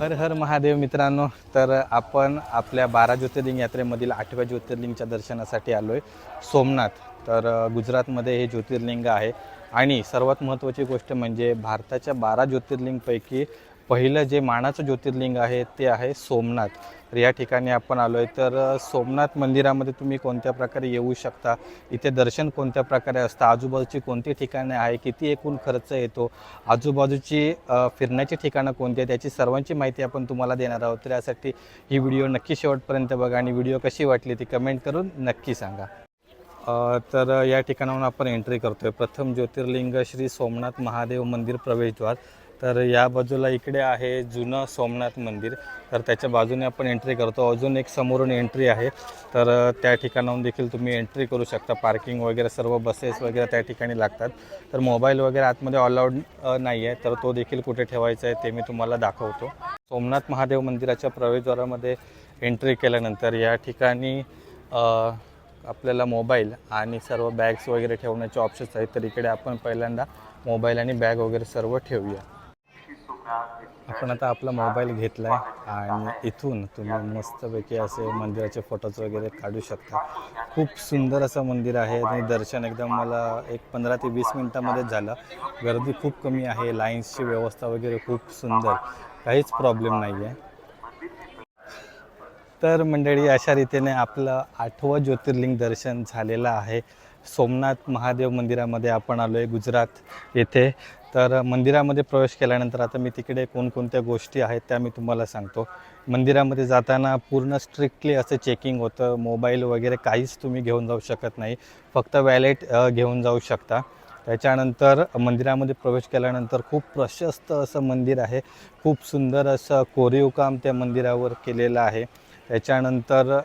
हर हर महादेव मित्रांनो तर आपण आपल्या बारा ज्योतिर्लिंग यात्रेमधील आठव्या ज्योतिर्लिंगच्या दर्शनासाठी आलो आहे सोमनाथ तर गुजरातमध्ये हे ज्योतिर्लिंग आहे. आणि सर्वात महत्त्वाची गोष्ट म्हणजे भारताच्या बारा ज्योतिर्लिंगपैकी पहिलं जे मानाचं ज्योतिर्लिंग आहे ते आहे सोमनाथ. तर या ठिकाणी आपण आलो आहे तर सोमनाथ मंदिरामध्ये तुम्ही कोणत्या प्रकारे येऊ शकता? इथे दर्शन कोणत्या प्रकारे असतं? आजूबाजूची कोणती ठिकाणे आहे? किती एकूण खर्च येतो? आजूबाजूची फिरण्याची ठिकाणं कोणती आहे त्याची सर्वांची माहिती आपण तुम्हाला देणार आहोत. तर यासाठी ही व्हिडिओ नक्की शेवटपर्यंत बघा आणि व्हिडिओ कशी वाटली ती कमेंट करून नक्की सांगा. तर या ठिकाणाहून आपण एंट्री करतो आहे प्रथम ज्योतिर्लिंग श्री सोमनाथ महादेव मंदिर प्रवेशद्वार. तर या बाजूला इकडे आहे जुनं सोमनाथ मंदिर. तर त्याच्या बाजूने आपण एंट्री करतो. अजून एक समोरून एंट्री आहे. तर त्या ठिकाणाहून देखील तुम्ही एंट्री करू शकता. पार्किंग वगैरे सर्व बसेस वगैरे त्या ठिकाणी लागतात. तर मोबाईल वगैरे आतमध्ये अलाउड नाही आहे तर तो देखील कुठे ठेवायचा आहे ते मी तुम्हाला दाखवतो. सोमनाथ महादेव मंदिराच्या प्रवेशद्वारामध्ये एंट्री केल्यानंतर या ठिकाणी आपल्याला मोबाईल आणि सर्व बॅग्स वगैरे ठेवण्याचे ऑप्शन्स आहेत. तर इकडे आपण पहिल्यांदा मोबाईल आणि बॅग वगैरे सर्व ठेवूया. आपण आता आपला मोबाईल घेतला आहे आणि इथून तुम्ही मस्तपैकी असे मंदिराचे फोटोज वगैरे काढू शकता. खूप सुंदर असं मंदिर आहे आणि दर्शन एकदम मला एक पंधरा ते वीस मिनटामध्येच झालं. गर्दी खूप कमी आहे लाईन्सची व्यवस्था वगैरे खूप सुंदर. काहीच प्रॉब्लेम नाही आहे तर मंडळी अशा रीतीने आपलं आठवं ज्योतिर्लिंग दर्शन झालेलं आहे. सोमनाथ महादेव मंदिरामध्ये आपण आलो आहे गुजरात येथे. तर मंदिरामध्ये प्रवेश केल्यानंतर आता मी तिकडे कोणकोणत्या गोष्टी आहेत त्या मी तुम्हाला सांगतो. मंदिरामध्ये जाताना पूर्ण स्ट्रिक्टली असं चेकिंग होतं. मोबाईल वगैरे काहीच तुम्ही घेऊन जाऊ शकत नाही. फक्त वॅलेट घेऊन जाऊ शकता. त्याच्यानंतर मंदिरामध्ये प्रवेश केल्यानंतर खूप प्रशस्त असं मंदिर आहे. खूप सुंदर असं कोरीव काम त्या मंदिरावर केलेलं आहे. त्याच्यानंतर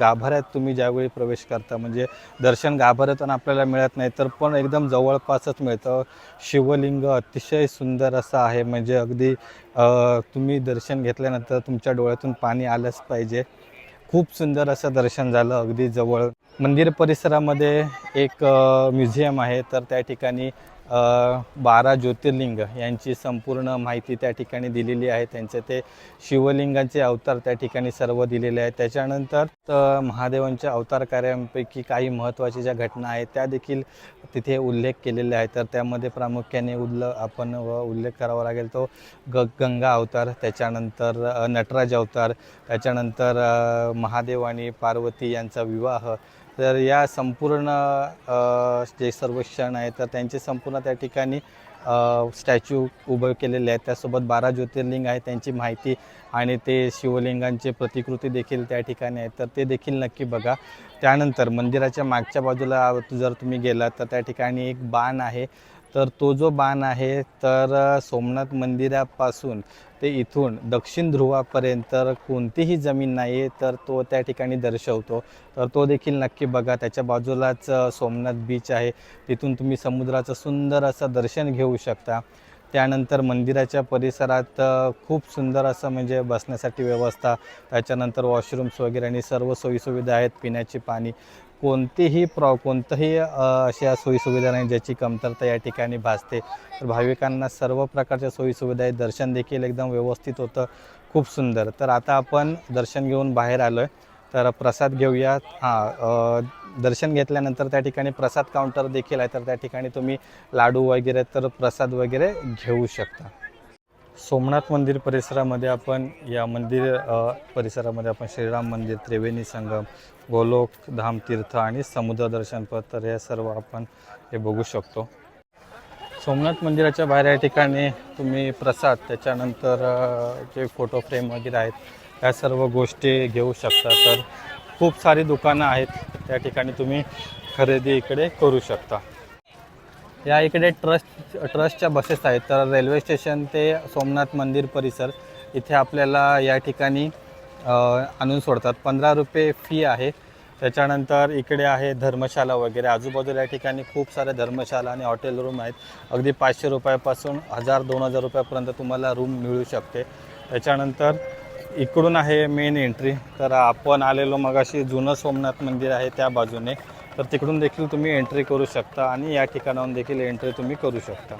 गाभाऱ्यात तुम्ही ज्यावेळी प्रवेश करता म्हणजे दर्शन गाभाऱ्यातून आपल्याला मिळत नाही तर पण एकदम जवळपासच मिळतं. शिवलिंग अतिशय सुंदर असं आहे म्हणजे अगदी तुम्ही दर्शन घेतल्यानंतर तुमच्या डोळ्यातून पाणी आलंच पाहिजे. खूप सुंदर असं दर्शन झालं अगदी जवळ. मंदिर परिसरामध्ये एक म्युझियम आहे तर त्या ठिकाणी बारा ज्योतिर्लिंग यांची संपूर्ण माहिती त्या ठिकाणी दिलेली आहे. त्यांचे ते शिवलिंगांचे अवतार त्या ठिकाणी सर्व दिलेले आहेत. त्याच्यानंतर महादेवांच्या अवतार कार्यांपैकी काही महत्त्वाच्या ज्या घटना आहेत त्या देखील तिथे उल्लेख केलेले आहे तर त्यामध्ये प्रामुख्याने उल्ल आपण व उल्लेख करावा लागेल तो ग गंगा अवतार त्याच्यानंतर नटराज अवतार त्याच्यानंतर महादेव आणि पार्वती यांचा विवाह तर या संपूर्ण जे सर्व क्षण आहेत तर त्यांचे संपूर्ण त्या ठिकाणी स्टॅच्यू उभे केलेले आहेत. त्यासोबत बारा ज्योतिर्लिंग आहे त्यांची माहिती आणि ते शिवलिंगांचे प्रतिकृती देखील त्या ठिकाणी आहेत. तर ते देखील नक्की बघा. त्यानंतर मंदिराच्या मागच्या बाजूला जर तुम्ही गेलात तर त्या ठिकाणी एक बाण आहे. तर तो जो बाण आहे तर सोमनाथ मंदिरापासून ते इथून दक्षिण ध्रुवापर्यंत कोणतीही जमीन नाही आहे तर तो त्या ठिकाणी दर्शवतो. तर तो देखील नक्की बघा त्याच्या बाजूलाच सोमनाथ बीच आहे. तिथून तुम्ही समुद्राचं सुंदर असं दर्शन घेऊ शकता. त्यानंतर मंदिराच्या परिसरात खूप सुंदर असं म्हणजे बसण्यासाठी व्यवस्था. त्याच्यानंतर वॉशरूम्स वगैरे आणि सर्व सोयीसुविधा आहेत पिण्याचे पाणी. कोणतीही प्रॉ कोणतंही अशा सोयीसुविधा नाही ज्याची कमतरता या ठिकाणी भासते. तर भाविकांना सर्व प्रकारच्या सोयीसुविधा आहेत. दर्शन देखील एकदम व्यवस्थित होतं. खूप सुंदर. तर आता आपण दर्शन घेऊन बाहेर आलो आहे तर प्रसाद घेऊयात हां दर्शन घेतल्यानंतर त्या ठिकाणी प्रसाद काउंटर देखील आहे. तर त्या ठिकाणी तुम्ही लाडू वगैरे तर प्रसाद वगैरे घेऊ शकता. सोमनाथ मंदिर परिसरामध्ये आपण या मंदिर परिसरामध्ये आपण श्रीराम मंदिर त्रिवेणी संगम गोलोक धाम तीर्थ आणि समुद्र दर्शन पथ तर हे सर्व आपण हे बघू शकतो. सोमनाथ मंदिराच्या बाहेर या ठिकाणी तुम्ही प्रसाद त्याच्यानंतर जे फोटो फ्रेम वगैरे आहेत या सर्व गोष्टी घेऊ शकता. तर खूप सारी दुकानं आहेत त्या ठिकाणी तुम्ही खरेदी इकडे करू शकता. या इकडे ट्रस्ट ट्रस्टच्या बसेस आहेत. तर रेल्वे स्टेशन ते सोमनाथ मंदिर परिसर इथे आपल्याला या ठिकाणी आणून सोडतात. पंधरा रुपये फी आहे. त्याच्यानंतर इकडे आहे धर्मशाला वगैरे. आजूबाजूला या ठिकाणी खूप साऱ्या धर्मशाला आणि हॉटेल रूम आहेत. अगदी पाचशे रुपयापासून हजार दोन हजार रुपयापर्यंत तुम्हाला रूम मिळू शकते. त्याच्यानंतर इकडून आहे मेन एंट्री तर आपण आलेलो मगाशी जुनं सोमनाथ मंदिर आहे त्या बाजूने. तर तिकडून देखील तुम्ही एंट्री करू शकता आणि या ठिकाणाहून देखील एंट्री तुम्ही करू शकता.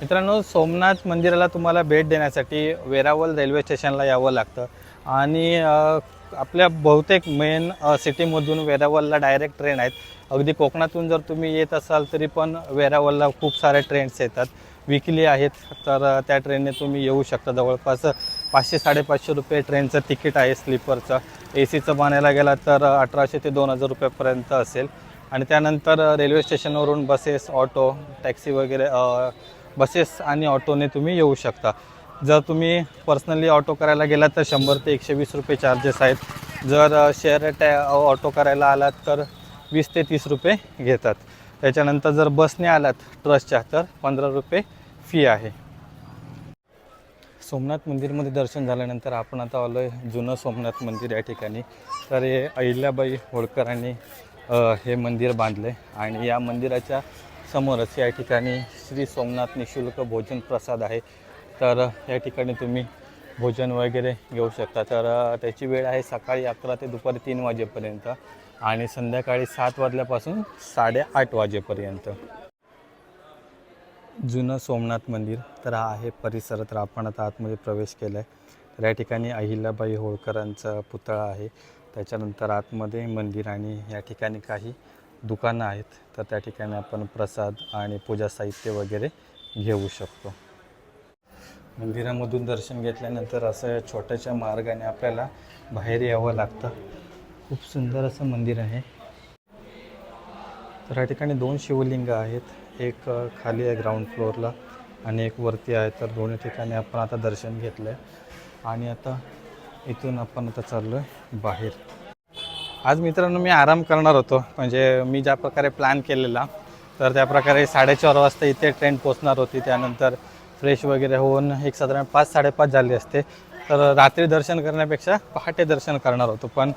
मित्रांनो सोमनाथ मंदिराला तुम्हाला भेट देण्यासाठी वेरावल रेल्वे स्टेशनला यावं लागतं. आणि आपल्या बहुतेक मेन सिटीमधून वेरावलला डायरेक्ट ट्रेन आहेत. अगदी कोकणातून जर तुम्ही येत असाल तरी पण वेरावलला खूप सारे ट्रेन्स येतात. विकली आहेत तर त्या ट्रेनने तुम्ही येऊ शकता. जवळपास पाचशे साडेपाचशे रुपये ट्रेनचं तिकीट आहे स्लीपरचं ए सीचं बनायला गेला तर अठराशे ते दोन हजार रुपयापर्यंत असेल. आणि त्यानंतर रेल्वे स्टेशनवरून बसेस ऑटो टॅक्सी वगैरे बसेस आणि ऑटोने तुम्ही येऊ शकता. जर तुम्ही पर्सनली ऑटो करायला गेलात तर शंभर ते एकशे वीस रुपये चार्जेस आहेत. जर शेअर टॅ ऑटो करायला आलात तर वीस ते तीस रुपये घेतात. त्याच्यानंतर जर बसने आलात ट्रस्टच्या तर पंधरा रुपये फी आहे. सोमनाथ मंदिरमध्ये दर्शन झाल्यानंतर आपण आता आलो आहे जुनं सोमनाथ मंदिर या ठिकाणी. तर हे अहिल्याबाई होळकरांनी हे मंदिर बांधले आणि या मंदिराच्या समोरच या ठिकाणी श्री सोमनाथ निशुल्क भोजन प्रसाद आहे. तर या ठिकाणी तुम्ही भोजन वगैरे घेऊ शकता. तर त्याची वेळ आहे सकाळी अकरा ते दुपारी तीन वाजेपर्यंत आणि संध्याकाळी सात वाजल्यापासून साडेआठ वाजेपर्यंत. जुनं सोमनाथ मंदिर तर हा आहे परिसर तर आपण आता आतमध्ये प्रवेश केला आहे तर या ठिकाणी अहिल्याबाई होळकरांचा पुतळा आहे. त्याच्यानंतर आतमध्ये मंदिर आणि या ठिकाणी काही दुकानं आहेत. तर त्या ठिकाणी आपण प्रसाद आणि पूजा साहित्य वगैरे घेऊ शकतो. मंदिरामधून दर्शन घेतल्यानंतर असं छोट्याशा मार्गाने आपल्याला बाहेर यावं लागतं. खूप सुंदर असं मंदिर आहे. तर या ठिकाणी दोन शिवलिंग आहेत. एक खाली आहे ग्राउंड फ्लोअरला आणि एक वरती आहे. तर दोन्ही ठिकाणी आपण आता दर्शन घेतलं आहे आणि आता इथून आपण आता चाललो आहे बाहेर. आज मित्रांनो मी आराम करणार होतो. म्हणजे मी ज्या प्रकारे प्लॅन केलेला तर त्याप्रकारे साडेचार वाजता इथे ट्रेन पोचणार होती. त्यानंतर फ्रेश वगैरे होऊन एक साधारण पाच साडेपाच झाले असते. तर रात्री दर्शन करण्यापेक्षा पहाटे दर्शन करणार होतो. पण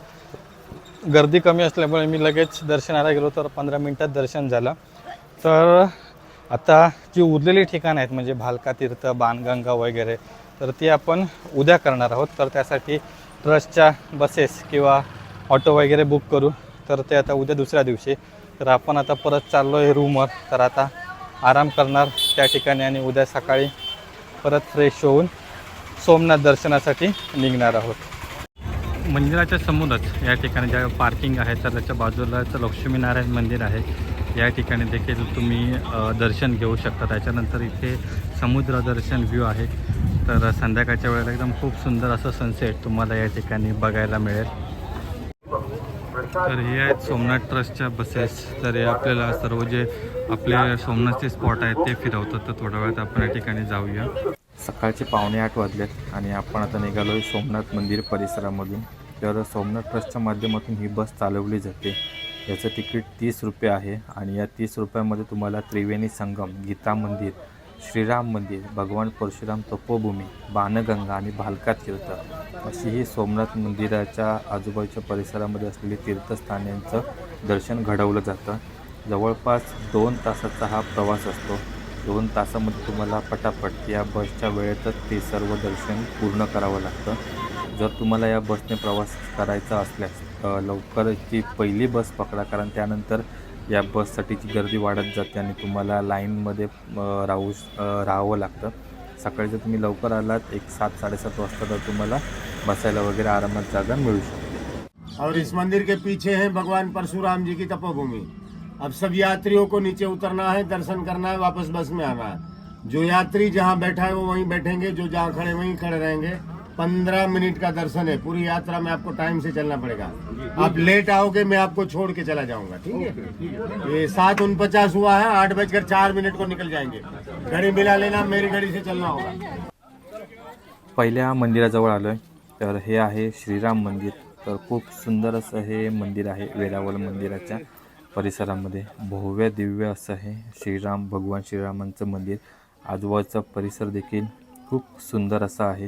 गर्दी कमी असल्यामुळे मी लगेच दर्शनाला गेलो तर पंधरा मिनटात दर्शन झालं. तर आता जी उरलेली ठिकाणं आहेत म्हणजे भालका तीर्थ बाणगंगा वगैरे तर ती आपण उद्या करणार आहोत. तर त्यासाठी ट्रस्टच्या बसेस किंवा ऑटो वगैरे बुक करू. तर ते आता उद्या दुसऱ्या दिवशी. तर आपण आता परत चाललो आहे रूमवर. तर आता आराम करणार त्या ठिकाणी आणि उद्या सकाळी परत फ्रेश होऊन सोमनाथ दर्शनासाठी निघणार आहोत. मंदिराच्या समोरच या ठिकाणी ज्या पार्किंग आहे तर त्याच्या बाजूलाच लक्ष्मीनारायण मंदिर आहे. या ठिकाणी देखील तुम्ही दर्शन घेऊ शकता. त्याच्यानंतर इथे समुद्र दर्शन व्ह्यू आहे. तर संध्याकाळच्या वेळेला एकदम खूप सुंदर असं सनसेट तुम्हाला या ठिकाणी बघायला मिळेल. तर हे आहेत सोमनाथ ट्रस्टच्या बसेस तर हे आपल्याला सर्व जे आपले सोमनाथचे स्पॉट आहेत ते फिरवतात. तर थोड्या वेळात आपण या ठिकाणी जाऊया. सकाळचे पावणे आठ वाजलेत आणि आपण आता निघालो आहे सोमनाथ मंदिर परिसरामधून. तर सोमनाथ ट्रस्टच्या माध्यमातून ही बस चालवली जाते. याचं तिकीट तीस रुपये आहे आणि या तीस रुपयामध्ये तुम्हाला त्रिवेणी संगम गीता मंदिर श्रीराम मंदिर भगवान परशुराम तपोभूमी बाणगंगा आणि भालका तीर्थ अशी ही सोमनाथ मंदिराच्या आजूबाजूच्या परिसरामध्ये असलेली तीर्थस्थानांचं दर्शन घडवलं जातं. जवळपास दोन तासाचा हा प्रवास असतो. दोन तासामध्ये तुम्हाला पटापट या बसच्या वेळेतच ते सर्व दर्शन पूर्ण करावं लागतं. जर तुम्हाला या बसने प्रवास करायचा असल्यास लवकर ती पहिली बस पकडा कारण त्यानंतर या बससाठीची गर्दी वाढत जाते आणि तुम्हाला लाईनमध्ये राहू राहावं लागतं. सकाळी जर तुम्ही लवकर आलात एक सात साडेसात वाजता तर तुम्हाला बसायला वगैरे आरामात जागा मिळू शकते. और इस मंदिर के पीछे है भगवान परशुराम जी की तपोभूमि। अब सब यात्रियों को नीचे उतरना है दर्शन करना है वापस बस में आना है। जो यात्री जहाँ बैठा है वो वहीं बैठेंगे जो जहाँ खड़े वहीं खड़े रहेंगे। पंद्रह मिनट का दर्शन है पूरी यात्रा में आपको टाइम से चलना पड़ेगा। आप लेट आओगे मैं आपको छोड़ के चला जाऊंगा ठीक है? ये सात उनपचास हुआ है आठ बजकर चार मिनट को निकल जाएंगे। घड़ी मिला लेना मेरी घड़ी से चलना होगा। पहिल्या मंदिराजवळ आलो आहे तर हे आहे श्रीराम मंदिर. तर खूप सुंदर असं हे मंदिर आहे वेरावल मंदिराच्या परिसरामध्ये. भव्य दिव्य असं हे श्रीराम भगवान श्रीरामांचं मंदिर. आजूबाजूचा परिसर देखील खूप सुंदर असा आहे.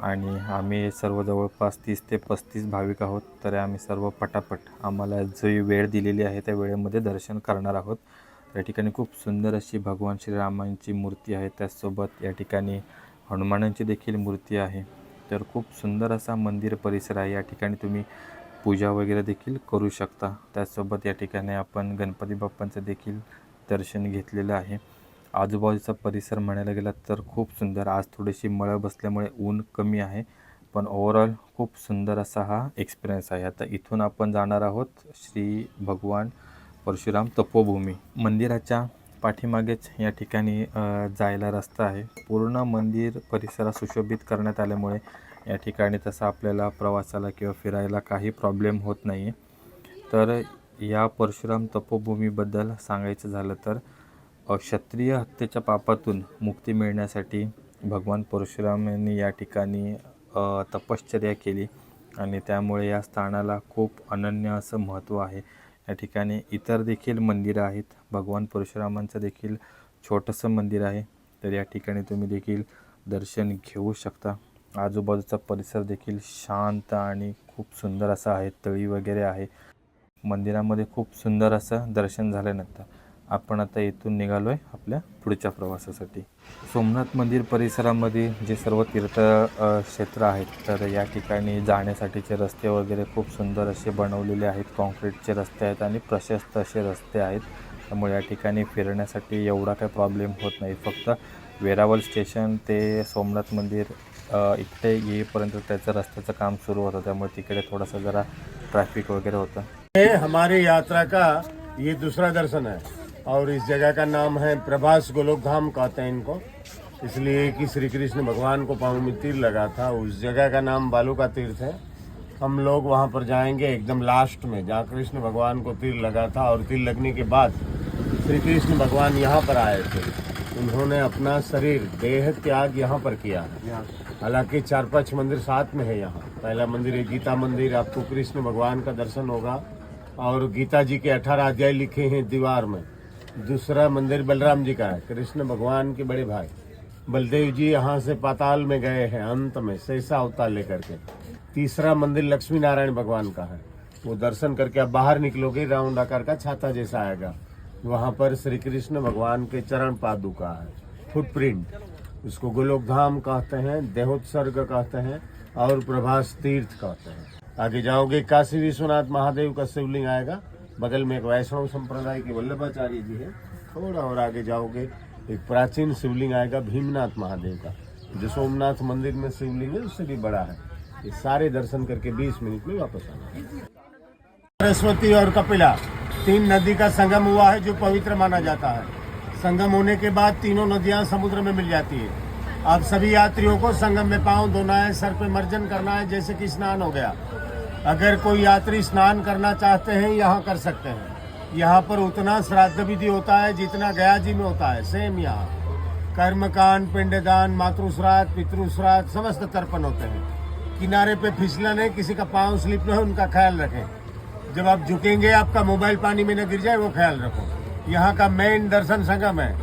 आणि आम्ही सर्व जवळपास तीस ते पस्तीस भाविक आहोत तर आम्ही सर्व पटापट आम्हाला जी वेळ दिलेली आहे त्या वेळेमध्ये दर्शन करणार आहोत. त्या ठिकाणी खूप सुंदर अशी भगवान श्रीरामांची मूर्ती आहे त्याचसोबत या ठिकाणी हनुमानांची देखील मूर्ती आहे. तर खूप सुंदर असा मंदिर परिसर आहे या ठिकाणी तुम्ही पूजा वगैरे देखील करू शकता. त्याचसोबत या ठिकाणी आपण गणपती बाप्पांचं देखील दर्शन घेतलेलं आहे. आजूबाजूचा परिसर म्हणायला गेला तर खूप सुंदर. आज थोडीशी मळं बसल्यामुळे ऊन कमी आहे पण ओव्हरऑल खूप सुंदर असा हा एक्सपिरियन्स आहे. आता इथून आपण जाणार आहोत श्री भगवान परशुराम तपोभूमी. मंदिराच्या पाठीमागेच या ठिकाणी जायला रस्ता आहे. पूर्ण मंदिर परिसरात सुशोभित करण्यात आल्यामुळे या ठिकाणी तसं आपल्याला प्रवासाला किंवा फिरायला काही प्रॉब्लेम होत नाही आहे तर या परशुराम तपोभूमीबद्दल सांगायचं झालं तर क्षत्रिय हत्येच्या पापातून मुक्ती मिळण्यासाठी भगवान परशुराम यांनी या ठिकाणी तपश्चर्या केली आणि त्यामुळे या स्थानाला खूप अनन्य असं महत्त्व आहे. या ठिकाणी इतर देखील मंदिरं आहेत. भगवान परशुरामांचं देखील छोटंसं मंदिर आहे. तर या ठिकाणी तुम्ही देखील दर्शन घेऊ शकता. आजूबाजूचा परिसर देखील शांत आणि खूप सुंदर असा आहे. तळी वगैरे आहे. मंदिरामध्ये खूप सुंदर असं दर्शन झाल्यानंतर आपण आता इथून निघालो आहे आपल्या पुढच्या प्रवासासाठी. सोमनाथ मंदिर परिसरामध्ये जे सर्व तीर्थ क्षेत्र आहेत तर या ठिकाणी जाण्यासाठीचे रस्ते वगैरे खूप सुंदर असे बनवलेले आहेत. कॉन्क्रीटचे रस्ते आहेत आणि प्रशस्त असे रस्ते आहेत. त्यामुळे या ठिकाणी फिरण्यासाठी एवढा काही प्रॉब्लेम होत नाही. फक्त वेरावल स्टेशन ते सोमनाथ मंदिर इकडे येईपर्यंत त्याचं रस्त्याचं काम सुरू होतं. त्यामुळे तिकडे थोडासा जरा ट्रॅफिक वगैरे होतं. हे हमारी यात्रा का ये दूसरा दर्शन है? और इस जगह का नाम है प्रभास गोलोक धाम कहते हैं इनको। इसलिए कि श्री कृष्ण भगवान को पाँव में तीर लगा था। उस जगह का नाम बालू का तीर्थ है हम लोग वहाँ पर जाएँगे एकदम लास्ट में, जहाँ कृष्ण भगवान को तीर लगा था और तीर लगने के बाद श्री कृष्ण भगवान यहाँ पर आए थे। उन्होंने अपना शरीर, देह त्याग यहाँ पर किया हालाँकि चार पाँच मंदिर साथ में है यहाँ। पहला मंदिर है गीता मंदिर, आपको कृष्ण भगवान का दर्शन होगा। और गीता जी के अठारह अध्याय लिखे हैं दीवार में। दूसरा मंदिर बलराम जी का है। कृष्ण भगवान के बड़े भाई। बलदेव जी यहाँ से पाताल में गए हैं, अंत में शेषा अवतार लेकर के। तीसरा मंदिर लक्ष्मी नारायण भगवान का है। वो दर्शन करके आप बाहर निकलोगे, राउंड आकार का छाता जैसा आएगा। वहाँ पर श्री कृष्ण भगवान के चरण पादुका है। फुटप्रिंट उसको गोलोक धाम कहते हैं, देहोत्सर्ग कहते हैं और प्रभास तीर्थ कहते हैं। आगे जाओगे, काशी विश्वनाथ महादेव का शिवलिंग आएगा। बगल में एक वैष्णव संप्रदाय के वल्लभाचार्य जी है। थोड़ा और आगे जाओगे, एक प्राचीन शिवलिंग आएगा, भीमनाथ महादेव का। जो सोमनाथ मंदिर में शिवलिंग है, उससे भी बड़ा है। ये सारे दर्शन करके 20 मिनट में वापस आना सरस्वती और कपिला, तीन नदी का संगम हुआ है, जो पवित्र माना जाता है। संगम होने के बाद तीनों नदियाँ समुद्र में मिल जाती है। अब सभी यात्रियों को संगम में पाँव धोना है, सर पे मर्जन करना है, जैसे कि स्नान हो गया। अगर कोई यात्री स्नान करना चाहते हैं, यहाँ कर सकते हैं। यहाँ पर उतना श्राद्ध विधि होता है जितना गया जी में होता है। सेम यहाँ। कर्मकांड, पिंडदान, मातृश्राद्ध, पितृश्राद्ध, समस्त तर्पण होते हैं। किनारे पे फिसलन है, किसी का पाँव स्लिप न हो, उनका ख्याल रखें। जब आप झुकेंगे, आपका मोबाइल पानी में न गिर जाए, वो ख्याल रखो। यहाँ का मेन दर्शन संगम है।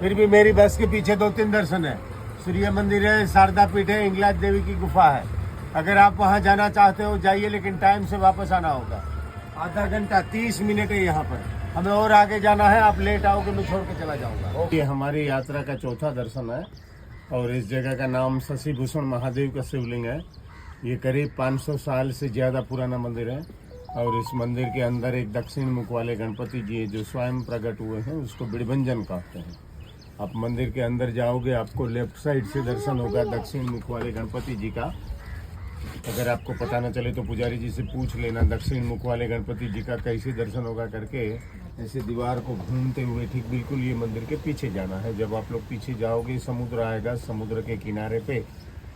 फिर भी मेरी बस के पीछे दो तीन दर्शन है। सूर्य मंदिर है, शारदा पीठ है, इंगलाज देवी की गुफा है। अगर आप वहाँ जाना चाहते हो, जाइए, लेकिन टाइम से वापस आना होगा। आधा घंटा, तीस मिनट है यहाँ पर। हमें और आगे जाना है, आप लेट आओगे, मैं छोड़ के चला जाऊँगा। ये हमारी यात्रा का चौथा दर्शन है, और इस जगह का नाम शशि भूषण महादेव का शिवलिंग है। ये करीब 500 साल से ज़्यादा पुराना मंदिर है, और इस मंदिर के अंदर एक दक्षिण मुख वाले गणपति जी जो स्वयं प्रकट हुए हैं, उसको बिड़भंजन कहते हैं। आप मंदिर के अंदर जाओगे, आपको लेफ़्ट साइड से दर्शन होगा, दक्षिण मुख वाले गणपति जी का। अगर आपको पता ना चले तो पुजारी जी से पूछ लेना। दक्षिण मुख वाले गणपति जी का कैसे दर्शन होगा करके ऐसे दीवार को घूमते हुए ठीक बिल्कुल ये मंदिर के पीछे जाना है। जब आप लोग पीछे जाओगे, समुद्र आएगा, समुद्र के किनारे पे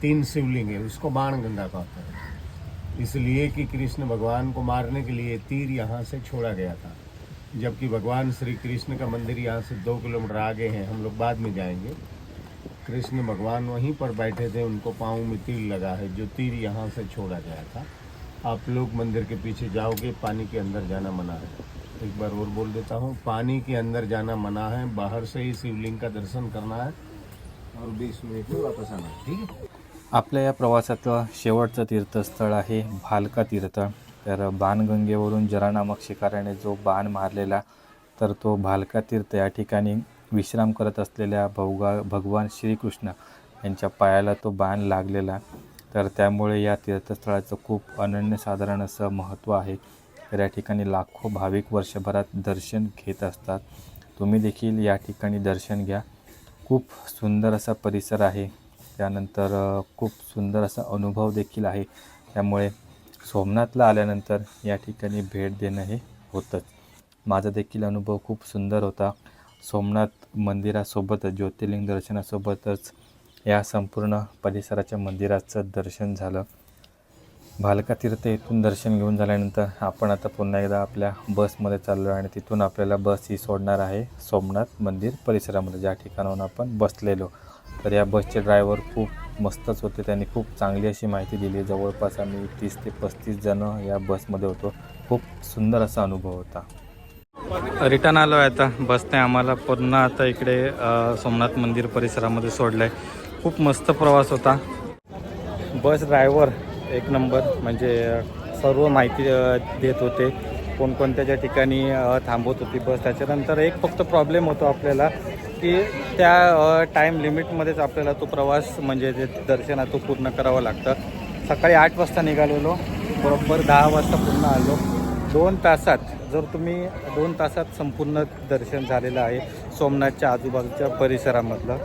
तीन शिवलिंग है, उसको बाण गंगा कहते हैं। इसलिए कि कृष्ण भगवान को मारने के लिए तीर यहाँ से छोड़ा गया था। जबकि भगवान श्री कृष्ण का मंदिर यहाँ से दो किलोमीटर आगे हैं, हम लोग बाद में जाएँगे। कृष्ण भगवान वहीं पर बैठे थे उनको पाँव में तीर लगा है जो तीर यहाँ से छोड़ा गया था। आप लोग मंदिर के पीछे जाओगे पानी के अंदर जाना मना है। एक बार और बोल देता हूँ पानी के अंदर जाना मना है बाहर से ही शिवलिंग का दर्शन करना है और बीस मिनट में वापस आना है ठीक है? आपल्या या प्रवासातलं शेवटचं तीर्थस्थळ आहे भालका तीर्थ. तर बाणगंगेवरून जरा नामक शिकाऱ्याने जो बाण मारलेला तर तो भालका तीर्थ या ठिकाणी विश्राम करत असलेल्या भगवा भगवान श्रीकृष्ण यांच्या पायाला तो बाण लागलेला. तर त्यामुळे या तीर्थस्थळाचं खूप अनन्यसाधारण असं महत्त्व आहे. तर या ठिकाणी लाखो भाविक वर्षभरात दर्शन घेत असतात. तुम्ही देखील या ठिकाणी दर्शन घ्या. खूप सुंदर असा परिसर आहे. त्यानंतर खूप सुंदर असा अनुभव देखील आहे. त्यामुळे सोमनाथला आल्यानंतर या ठिकाणी भेट देणं हे होतंच. माझा देखील अनुभव खूप सुंदर होता. सोमनाथ मंदिरासोबतच ज्योतिर्लिंग दर्शनासोबतच या संपूर्ण परिसराच्या मंदिराचं दर्शन झालं. भालकातीर्थ येथून दर्शन घेऊन झाल्यानंतर आपण आता पुन्हा एकदा आपल्या बसमध्ये चाललो आहे आणि तिथून आपल्याला बस ही सोडणार आहे सोमनाथ मंदिर परिसरामध्ये. ज्या ठिकाणाहून आपण बसलेलो. तर या बसचे ड्रायव्हर खूप मस्तच होते. त्यांनी खूप चांगली अशी माहिती दिली. जवळपास आम्ही तीस ते पस्तीस जणं या बसमध्ये होतो. खूप सुंदर असा अनुभव होता. रिटर्न आलो आहे आता बसने आम्हाला पुन्हा आता इकडे सोमनाथ मंदिर परिसरामध्ये सोडलं आहे खूप मस्त प्रवास होता. बस ड्रायव्हर एक नंबर म्हणजे सर्व माहिती देत होते. कोणकोणत्या ज्या ठिकाणी थांबवत होती बस. त्याच्यानंतर एक फक्त प्रॉब्लेम होतो आपल्याला की त्या टाईम लिमिटमध्येच आपल्याला तो प्रवास म्हणजे जे दर्शन आहे तो पूर्ण करावं लागतं. सकाळी आठ वाजता निघालेलो बरोबर दहा वाजता पूर्ण आलो. दोन तासात जर तुम्ही दोन तासात संपूर्ण दर्शन झालेलं आहे सोमनाथच्या आजूबाजूच्या परिसरामधलं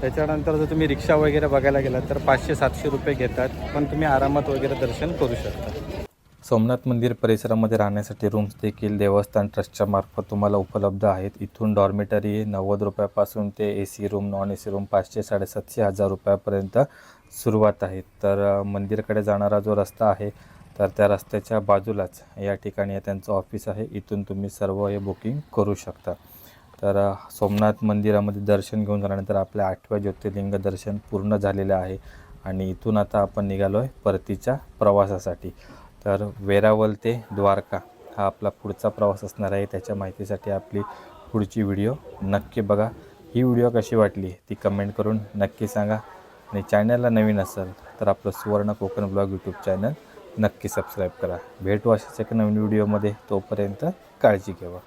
त्याच्यानंतर जर तुम्ही रिक्षा वगैरे बघायला गेलात तर पाचशे सातशे रुपये घेतात पण तुम्ही आरामात वगैरे दर्शन करू शकता. सोमनाथ मंदिर परिसरामध्ये राहण्यासाठी रूम्स देखील देवस्थान ट्रस्टच्या मार्फत तुम्हाला उपलब्ध आहेत. इथून डॉर्मेटरी नव्वद रुपयापासून ते A C room non A C room पाचशे साडेसातशे हजार रुपयापर्यंत सुरुवात आहे. तर मंदिरकडे जाणारा जो रस्ता आहे तर त्या रस्त्याच्या बाजूलाच या ठिकाणी त्यांचं ऑफिस आहे. इथून तुम्ही सर्व हे बुकिंग करू शकता. तर सोमनाथ मंदिरामध्ये दर्शन घेऊन झाल्यानंतर आपल्या आठव्या ज्योतिर्लिंग दर्शन पूर्ण झालेलं आहे आणि इथून आता आपण निघालो आहे परतीच्या प्रवासासाठी. तर वेरावल ते द्वारका हा आपला पुढचा प्रवास असणार आहे. त्याच्या माहितीसाठी आपली पुढची व्हिडिओ नक्की बघा. ही व्हिडिओ कशी वाटली ती कमेंट करून नक्की सांगा. आणि चॅनलला नवीन असेल तर आपलं Suvarna Kokan blog YouTube channel नक्की सबस्क्राईब करा. भेटू अशाच एका नवीन व्हिडिओमध्ये तोपर्यंत काळजी घ्यावा